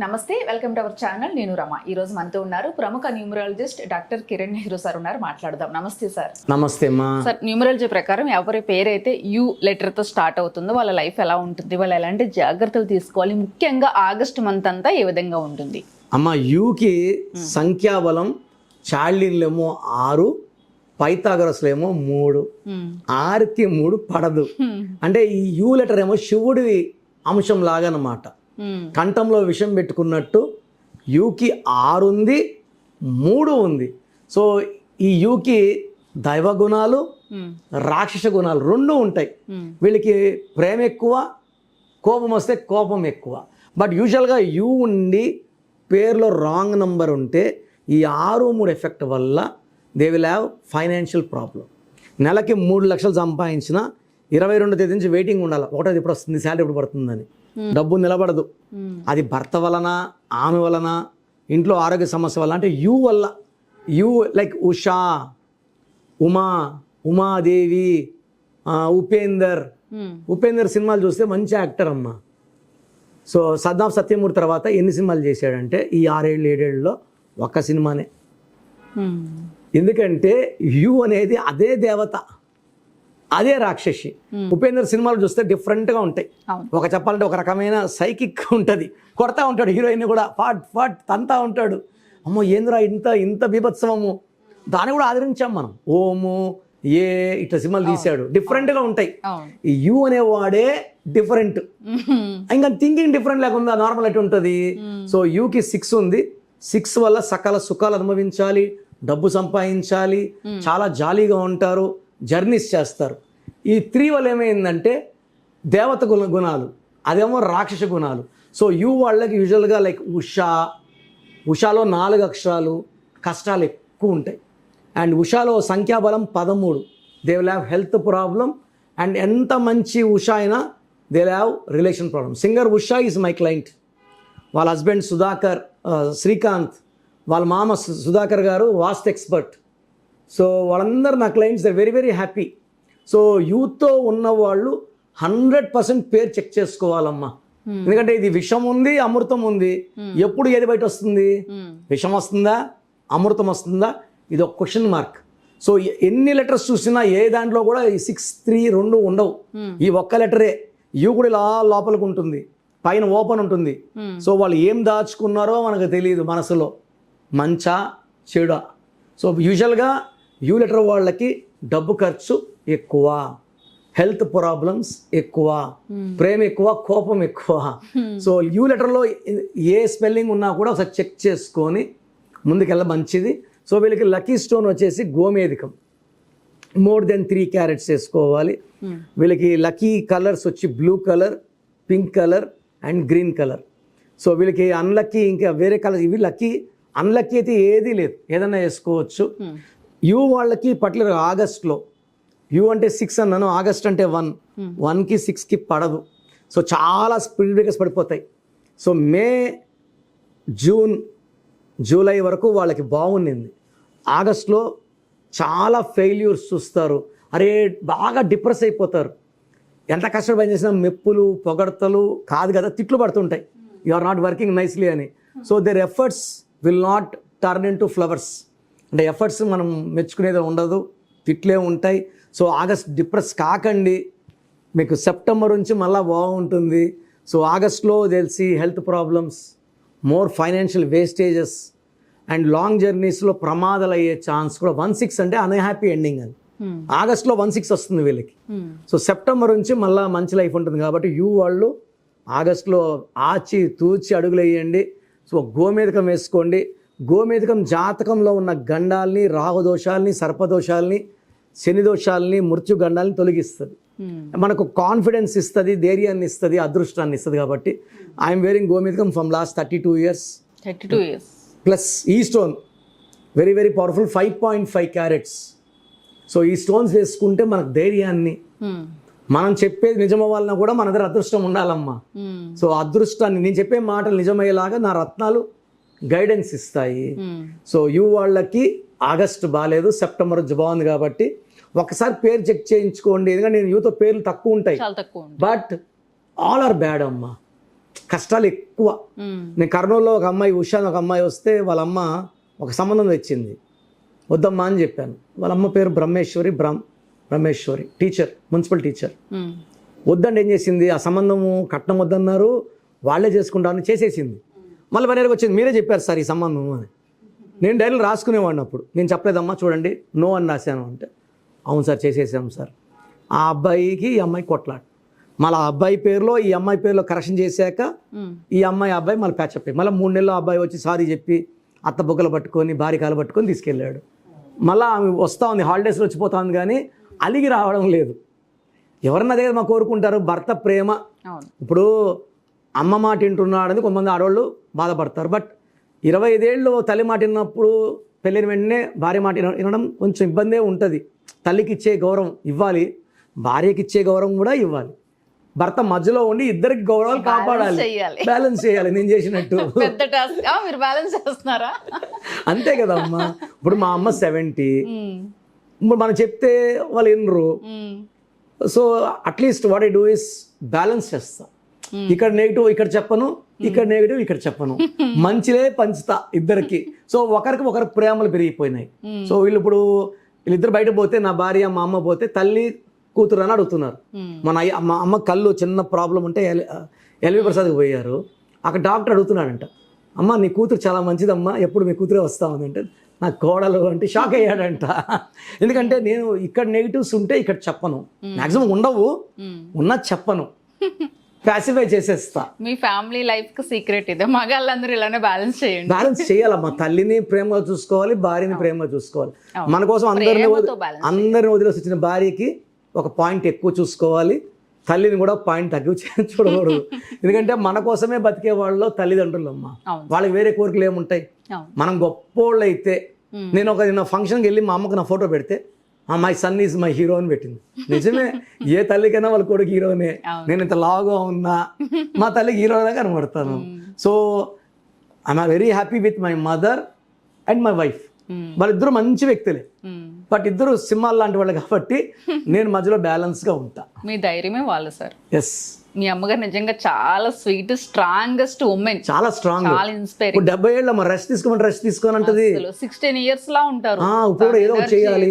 నమస్తే welcome to our channel. నేను రమ. ఈ రోజు మనతో ఉన్నారు ప్రముఖ numerologist doctor Kiran Nehru sir ఉన్నారు. మాట్లాడదాం. నమస్తే సార్. నమస్తే అమ్మా. సార్ న్యూమరాలజీ ప్రకారం ఎవరి పేరైతే యు లెటర్తో స్టార్ట్ అవుతుందో వాళ్ళ లైఫ్ ఎలా ఉంటుంది? వాళ్ళు ఎలాంటి జాగ్రత్తలు తీసుకోవాలి? ముఖ్యంగా ఆగస్ట్ మంత్ అంతా ఏ విధంగా ఉంటుంది? అమ్మ యూకి సంఖ్యాబలం చాళ్ళీలేమో ఆరు పైతాగరస్లేమో మూడు ఆరుకి మూడు పడదు. అంటే ఈ యూ లెటర్ ఏమో శివుడి అంశం లాగా అన్నమాట కంఠంలో విషం పెట్టుకున్నట్టు యూకి ఆరు ఉంది మూడు ఉంది. సో ఈ యూకి దైవ గుణాలు రాక్షస గుణాలు రెండు ఉంటాయి. వీళ్ళకి ప్రేమ ఎక్కువ కోపం వస్తే కోపం ఎక్కువ. బట్ యూజువల్గా యూ ఉండి పేర్లో రాంగ్ నంబర్ ఉంటే ఈ ఆరు మూడు ఎఫెక్ట్ వల్ల they will have financial problem. నెలకి మూడు లక్షలు సంపాదించిన ఇరవై రెండు తేదీ నుంచి వెయిటింగ్ ఉండాలి. ఒకటోది ఇప్పుడు వస్తుంది శాలరీ ఎప్పుడు పడుతుందని. డబ్బు నిలబడదు. అది భర్త వలన ఆమె వలన ఇంట్లో ఆరోగ్య సమస్య వల్ల అంటే యూ వల్ల. U like Usha Uma Umadevi Upender. Upender సినిమాలు చూస్తే మంచి యాక్టర్ అమ్మ. సో సద్దాం సత్యమూర్తి తర్వాత ఎన్ని సినిమాలు చేశాడంటే ఈ ఆరేళ్ళు ఏడేళ్ళలో ఒక్క సినిమానే. ఎందుకంటే యు అనేది అదే దేవత. అదే రాక్షసి. ఉపేందర్ సినిమాలు చూస్తే డిఫరెంట్గా ఉంటాయి. ఒక చెప్పాలంటే ఒక రకమైన సైకిక్ ఉంటుంది. కొడతా ఉంటాడు హీరోయిన్ కూడా ఫాట్ ఫాట్ తంతా ఉంటాడు. అమ్మో ఏంద్రా ఇంత ఇంత బీభత్సవము దాన్ని కూడా ఆదరించాం మనం. ఓము ఏ ఇట్లా సినిమాలు తీశాడు. డిఫరెంట్గా ఉంటాయి. ఈ యు అనేవాడే డిఫరెంట్. ఇంకా థింకింగ్ డిఫరెంట్ లేకుండా నార్మల్ ఎటు ఉంటుంది? సో యూకి సిక్స్ ఉంది. సిక్స్ వల్ల సకల సుఖాలు అనుభవించాలి. డబ్బు సంపాదించాలి. చాలా జాలీగా ఉంటారు. జర్నీస్ చేస్తారు. ఈ త్రీ వల్ల ఏమైందంటే దేవత గుణ గుణాలు. అదేమో రాక్షస గుణాలు. సో యూ వాళ్ళకి యూజువల్గా లైక్ ఉషా ఉషాలో నాలుగు అక్షరాలు కష్టాలు ఎక్కువ ఉంటాయి. అండ్ ఉషాలో సంఖ్యాబలం పదమూడు. They will have health problem and ఎంత మంచి ఉషా అయినా they will have relation problem singer Usha is my client వాళ్ళ హస్బెండ్ సుధాకర్ uh, శ్రీకాంత్ వాళ్ళ మామ సు- సుధాకర్ గారు వాస్తు ఎక్స్పర్ట్ సో వాళ్ళందరూ నా clients they very very happy so యూత్తో ఉన్న వాళ్ళు హండ్రెడ్ పర్సెంట్ పేరు చెక్ చేసుకోవాలమ్మా. ఎందుకంటే ఇది విషం ఉంది అమృతం ఉంది. ఎప్పుడు ఏది బయట వస్తుంది? విషం వస్తుందా? అమృతం వస్తుందా? ఇది ఒక క్వశ్చన్ మార్క్ సో ఎన్ని లెటర్స్ చూసినా ఏ దాంట్లో కూడా ఈ సిక్స్ త్రీ రెండు ఉండవు. ఈ ఒక్క లెటరే యూ కూడా ఇలా లోపలికి ఉంటుంది. పైన ఓపెన్ ఉంటుంది. సో వాళ్ళు ఏం దాచుకున్నారో మనకు తెలియదు మనసులో. మంచా చెడా. సో యూజువల్గా యూ లెటర్ వాళ్ళకి డబ్బు ఖర్చు ఎక్కువ హెల్త్ ప్రాబ్లమ్స్ ఎక్కువ ప్రేమ ఎక్కువ కోపం ఎక్కువ. సో యూ లెటర్లో ఏ స్పెల్లింగ్ ఉన్నా కూడా ఒకసారి చెక్ చేసుకొని ముందుకెళ్ళ మంచిది. సో వీళ్ళకి లక్కీ స్టోన్ వచ్చేసి గోమేధికం. మోర్ దెన్ త్రీ క్యారెట్స్ వేసుకోవాలి. వీళ్ళకి లక్కీ కలర్స్ వచ్చి blue colour pink colour and green colour. So వీళ్ళకి అన్లక్కీ ఇంకా వేరే కలర్ ఇవి లక్కీ అన్లక్కీ అయితే ఏదీ లేదు. ఏదైనా వేసుకోవచ్చు. యూ వాళ్ళకి పర్టికులర్ ఆగస్ట్లో. యూ అంటే సిక్స్ అన్నాను ఆగస్ట్ అంటే వన్ వన్కి సిక్స్కి పడదు. సో చాలా స్పీడ్ బ్రేకర్స్ పడిపోతాయి. సో మే జూన్ జూలై వరకు వాళ్ళకి బాగుండింది. ఆగస్ట్లో చాలా ఫెయిల్యూర్స్ చూస్తారు. అరే బాగా డిప్రెస్ అయిపోతారు. ఎంత కష్టపడి పని చేసినా మెప్పులు పొగడతలు కాదు కదా తిట్లు పడుతుంటాయి. You are not working nicely అని. So their efforts will not turn into flowers అంటే ఎఫర్ట్స్ మనం మెచ్చుకునేది ఉండదు తిట్లే ఉంటాయి. సో ఆగస్ట్ డిప్రెస్ కాకండి. మీకు సెప్టెంబర్ నుంచి మళ్ళీ బాగుంటుంది. సో ఆగస్ట్లో తెలిసి health problems more financial wastages and long జర్నీస్లో ప్రమాదాలు అయ్యే ఛాన్స్ కూడా వన్ సిక్స్ అంటే అన్హ్యాపీ ఎండింగ్ అని ఆగస్ట్లో వన్ సిక్స్ వస్తుంది వీళ్ళకి. సో సెప్టెంబర్ నుంచి మళ్ళీ మంచి లైఫ్ ఉంటుంది కాబట్టి యూ వాళ్ళు ఆగస్ట్లో ఆచి తూచి అడుగులు వేయండి. సో గోమేధికం వేసుకోండి. గోమేధికం జాతకంలో ఉన్న గండాల్ని రాహుదోషాల్ని సర్పదోషాల్ని శని దోషాల్ని మృత్యు గండాల్ని తొలగిస్తుంది. మనకు కాన్ఫిడెన్స్ ఇస్తుంది ధైర్యాన్ని ఇస్తుంది అదృష్టాన్ని ఇస్తుంది కాబట్టి I'm wearing గోమేధికం from last thirty two years thirty two years plus ఈ stone very very powerful five point five carats so ఈ స్టోన్స్ వేసుకుంటే మనకు ధైర్యాన్ని. మనం చెప్పేది నిజమవ్వాలన్నా కూడా మన దగ్గర అదృష్టం ఉండాలమ్మా. సో అదృష్టాన్ని నేను చెప్పే మాటలు నిజమయ్యేలాగా నా రత్నాలు గైడెన్స్ ఇస్తాయి. సో యూ వాళ్ళకి ఆగస్ట్ బాగాలేదు సెప్టెంబర్ బాగుంది కాబట్టి ఒకసారి పేరు చెక్ చేయించుకోండి. ఎందుకంటే నేను యూతో పేర్లు తక్కువ ఉంటాయి. బట్ ఆల్ ఆర్ బ్యాడ్ అమ్మా. కష్టాలు ఎక్కువ. ఉమ్, నేను కర్నూలులో ఒక అమ్మాయి ఉషా ఒక అమ్మాయి వస్తే వాళ్ళ అమ్మ ఒక సంబంధం తెచ్చింది. వద్దమ్మా అని చెప్పాను. వాళ్ళ అమ్మ పేరు Brahmeshwari Brahma Brahmeshwari teacher municipal teacher వద్దండి ఏం చేసింది? ఆ సంబంధము కట్నం వద్దన్నారు. వాళ్ళే చేసుకుంటామని చేసేసింది. మళ్ళీ పని వచ్చింది. మీరే చెప్పారు సార్ ఈ సంబంధం అని. నేను డైరీలు రాసుకునేవాడిని అప్పుడు. నేను చెప్పలేదమ్మా చూడండి. నో అని రాశాను అంటే అవును సార్ చేసేసాం సార్. ఆ అబ్బాయికి ఈ అమ్మాయి కొట్లాడు మళ్ళీ ఆ అబ్బాయి పేరులో ఈ అమ్మాయి పేరులో కరెక్షన్ చేశాక ఈ అమ్మాయి అబ్బాయి మళ్ళీ ప్యాచప్ మళ్ళీ మూడు నెలలు అబ్బాయి వచ్చి సారీ చెప్పి అత్త బుగ్గలు పట్టుకొని భార్య కాలు పట్టుకొని తీసుకెళ్ళాడు. మళ్ళీ ఆమె వస్తూ ఉంది హాలిడేస్లో వచ్చిపోతా ఉంది కానీ అలిగి రావడం లేదు. ఎవరన్నా అదే మా కోరుకుంటారు భర్త ప్రేమ. ఇప్పుడు అమ్మ మాట వింటున్నాడని కొంతమంది ఆడవాళ్ళు బాధపడతారు. బట్ ఇరవై ఐదేళ్ళు తల్లి మాట విన్నప్పుడు పెళ్ళిన వెంటనే భార్య మాట విన- వినడం కొంచెం ఇబ్బందే ఉంటుంది. తల్లికి ఇచ్చే గౌరవం ఇవ్వాలి. భార్యకి ఇచ్చే గౌరవం కూడా ఇవ్వాలి. భర్త మధ్యలో ఉండి ఇద్దరికి గౌరవాలు కాపాడాలి. బ్యాలెన్స్ చేయాలి. నేను చేసినట్టు. మీరు బ్యాలెన్స్ చేస్తున్నారా? అంతే కదా అమ్మ. ఇప్పుడు మా అమ్మ సెవెంటీ. ఇప్పుడు మనం చెప్తే వాళ్ళు వినరు. So at least what I do is balance చేస్తా. ఇక్కడ నెగిటివ్ ఇక్కడ చెప్పను ఇక్కడ నెగిటివ్ ఇక్కడ చెప్పను. మంచిలే పంచుతా ఇద్దరికి. సో ఒకరికి ఒకరికి ప్రేమలు పెరిగిపోయినాయి. సో వీళ్ళు ఇప్పుడు వీళ్ళిద్దరు బయట పోతే నా భార్య మా అమ్మ పోతే తల్లి కూతురు అని అడుగుతున్నారు. మన మా అమ్మ కళ్ళు చిన్న ప్రాబ్లం ఉంటే ఎల్ ఎల్వి ప్రసాద్కి పోయారు. అక్కడ డాక్టర్ అడుగుతున్నాడంట అమ్మ నీ కూతురు చాలా మంచిదమ్మా ఎప్పుడు మీ కూతురే వస్తా ఉంది అంటే నా కోడలు అంటే షాక్ అయ్యాడంట. ఎందుకంటే నేను ఇక్కడ నెగిటివ్స్ ఉంటే ఇక్కడ చెప్పను. మ్యాక్సిమం ఉండవు. ఉన్నా చెప్పను. ప్యాసిఫై చేసేస్తా. మీ ఫ్యామిలీ లైఫ్కి సీక్రెట్ ఇదే. మగాళ్ళందరూ ఇలానే బ్యాలెన్స్ చేయండి. బ్యాలెన్స్ చేయాలమ్మా. తల్లిని ప్రేమగా చూసుకోవాలి భార్యని ప్రేమగా చూసుకోవాలి. మన కోసం అందరిని అందరిని వదిలేసి వచ్చిన భార్యకి ఒక పాయింట్ ఎక్కువ చూసుకోవాలి. తల్లిని కూడా పాయింట్ తగ్గి చూడకూడదు. ఎందుకంటే మన కోసమే బతికే వాళ్ళు తల్లిదండ్రులు అమ్మ. వాళ్ళకి వేరే కోరికలు ఏముంటాయి? మనం గొప్పోళ్ళు అయితే. నేను ఒక నిన్న ఫంక్షన్కి వెళ్ళి మా అమ్మకు నా ఫోటో పెడితే my son is my hero అని పెట్టింది. నిజమే ఏ తల్లికైనా వాళ్ళ కొడుకు హీరోనే. నేను ఇంత లావుగా ఉన్నా మా తల్లికి హీరోగా కనబడతాను. So I'm very happy with my mother and my wife వాళ్ళిద్దరూ మంచి వ్యక్తులే. బట్ ఇద్దరు సింహాలు లాంటి వాళ్ళు కాబట్టి నేను మధ్యలో బ్యాలెన్స్గా ఉంటా. మీ ధైర్యమే వాళ్ళు సార్. ఎస్ మీ అమ్మగారు నిజంగా చాలా స్వీట్ స్ట్రాంగెస్ట్ ఉమెన్ చాలా స్ట్రాంగ్ చాలా ఇప్పుడు డెబ్బై ఏళ్ళ మరి రెస్ట్ తీసుకోమని రెస్ట్ తీసుకోని అంటది. సిక్స్టీన్ ఇయర్స్ లా ఉంటారు. ఇప్పుడు ఏదో చేయాలి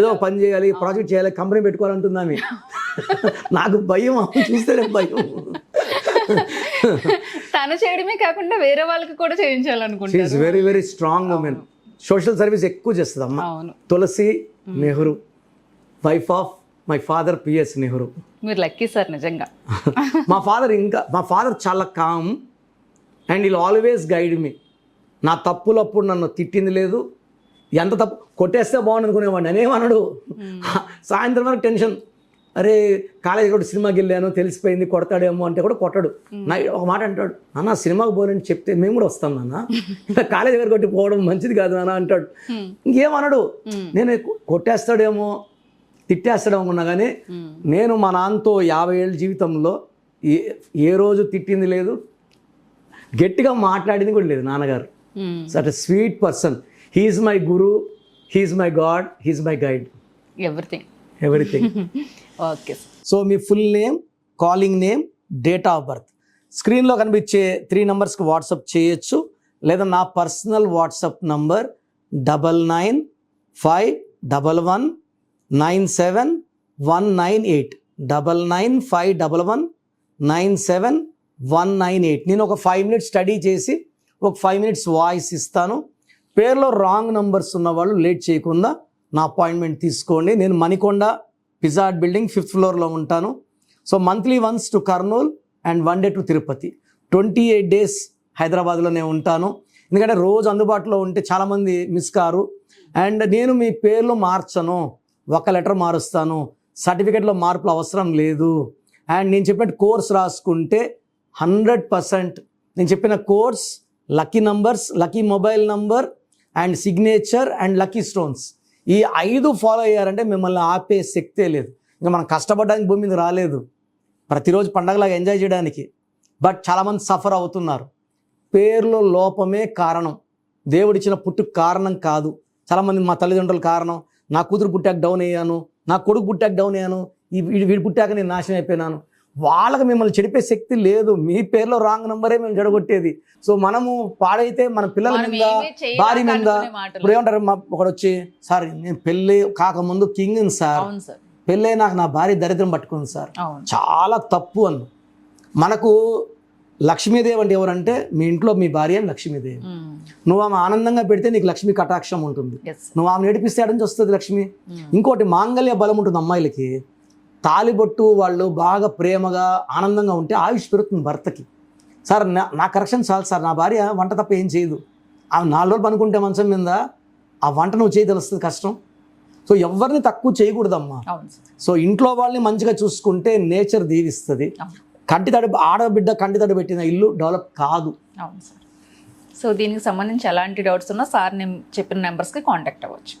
ఏదో పని చేయాలి ప్రాజెక్ట్ చేయాలి కంపెనీ పెట్టుకోవాలంటుంది ఆమె నాకు భయం ఆమె చూస్తేనే భయం. తను చేయడమే కాకుండా వేరే వాళ్ళకి కూడా చేయించాలనుకుంటారు. Is very very strong women social service ఎక్కువ చేస్తుంది అమ్మ. Tulasi Nehru. Wife of my father PS Nehru. మీరు లక్కీ సార్ నిజంగా. మా ఫాదర్ ఇంకా మా ఫాదర్ చాలా calm and he'll always guide me నా తప్పులప్పుడు నన్ను తిట్టింది లేదు. ఎంత తప్పు కొట్టేస్తే బాగుంది అనుకునేవాడిని. అనేమన్నాడు సాయంత్రం వరకు టెన్షన్ అరే కాలేజీ కూడా సినిమాకి వెళ్ళాను తెలిసిపోయింది కొడతాడేమో అంటే కూడా కొట్టడు. నా ఒక మాట అంటాడు నాన్న సినిమాకి పోలేని చెప్తే మేము కూడా వస్తాం నాన్న. ఇలా కాలేజీ దగ్గర కొట్టి పోవడం మంచిది కాదు నాన్న అంటాడు. Hmm. నేను కొట్టేస్తాడేమో తిట్టేస్తాడేమో అనుకున్నా కానీ. నేను మా నాన్నతో యాభై ఏళ్ళ జీవితంలో ఏ ఏ రోజు తిట్టింది లేదు గట్టిగా మాట్లాడింది కూడా లేదు నాన్నగారు. Such sweet person he's my guru he's my god he's my guide everything everything okay so me full name calling name date of birth స్క్రీన్లో కనిపించే త్రీ నెంబర్స్కి వాట్సాప్ చేయొచ్చు. లేదా నా personal WhatsApp number double nine five double one nine seven one nine eight double nine five double one nine seven one nine eight నేను ఒక five minutes study చేసి ఒక ఫైవ్ మినిట్స్ వాయిస్ ఇస్తాను. పేర్లో రాంగ్ నంబర్స్ ఉన్న వాళ్ళు late చేయకుండా నా అపాయింట్మెంట్ తీసుకోండి. నేను మణికొండ పిజాట్ బిల్డింగ్ ఫిఫ్త్ ఫ్లోర్లో ఉంటాను. So monthly once to Kurnool and one day to Tirupati twenty eight days హైదరాబాద్లోనే ఉంటాను. ఎందుకంటే రోజు అందుబాటులో ఉంటే చాలామంది మిస్ కారు. అండ్ నేను మీ పేర్లు మార్చను. ఒక లెటర్ మారుస్తాను. సర్టిఫికెట్లో మార్పులు అవసరం లేదు. అండ్ నేను చెప్పినట్టు కోర్స్ రాసుకుంటే హండ్రెడ్ పర్సెంట్ నేను చెప్పిన course lucky numbers lucky mobile number and signature and lucky stones ఈ ఐదు ఫాలో అయ్యారంటే మిమ్మల్ని ఆపే శక్తే లేదు. ఇంకా మనం కష్టపడడానికి భూమి మీద రాలేదు. ప్రతిరోజు పండగలాగా ఎంజాయ్ చేయడానికి. బట్ చాలామంది సఫర్ అవుతున్నారు. పేర్లో లోపమే కారణం. దేవుడిచ్చిన పుట్టుకు కారణం కాదు. చాలామంది మా తల్లిదండ్రుల కారణం. నా కూతురు పుట్టాక డౌన్ అయ్యాను. నా కొడుకు పుట్టాక డౌన్ అయ్యాను. ఈ వీడి వీడు పుట్టాక నేను నాశనం అయిపోయినాను. వాళ్ళకి మిమ్మల్ని చెడిపే శక్తి లేదు. మీ పేరులో రాంగ్ నంబరే మేము చెడగొట్టేది. సో మనము పాడైతే మన పిల్లల మీద భార్య మీద. ఇప్పుడు ఏమంటారు? మా ఒకడు వచ్చి సార్ నేను పెళ్ళి కాకముందు కింగ్ సార్. పెళ్ళై నాకు నా భార్య దరిద్రం పట్టుకుంది సార్. చాలా తప్పు అన్న. మనకు లక్ష్మీదేవి అంటే ఎవరంటే మీ ఇంట్లో మీ భార్య లక్ష్మీదేవి. నువ్వు ఆమె ఆనందంగా పెడితే నీకు లక్ష్మీ కటాక్షం ఉంటుంది. నువ్వు ఆమె ఏడిపిస్తే ఆడ నుంచి వస్తుంది లక్ష్మి. ఇంకోటి మాంగళ్య బలం ఉంటుంది అమ్మాయిలకి. తాలిబొట్టు వాళ్ళు బాగా ప్రేమగా ఆనందంగా ఉంటే ఆయుష్ పెరుగుతుంది భర్తకి. సార్ నా నా కరెక్షన్ చాలు సార్ నా భార్య వంట తప్ప ఏం చేయదు. ఆమె నాలుగు రోజులు పనుకుంటే మంచం మీద ఆ వంట నువ్వు చేయి తెలుస్తుంది కష్టం. సో ఎవరిని తక్కువ చేయకూడదమ్మా. సో ఇంట్లో వాళ్ళని మంచిగా చూసుకుంటే నేచర్ దీవిస్తుంది. కంటి తడి ఆడబిడ్డ కంటి తడి పెట్టిన ఇల్లు డెవలప్ కాదు. అవును సార్. సో దీనికి సంబంధించి ఎలాంటి డౌట్స్ ఉన్నా సార్ నేను చెప్పిన నెంబర్స్కి కాంటాక్ట్ అవ్వచ్చు.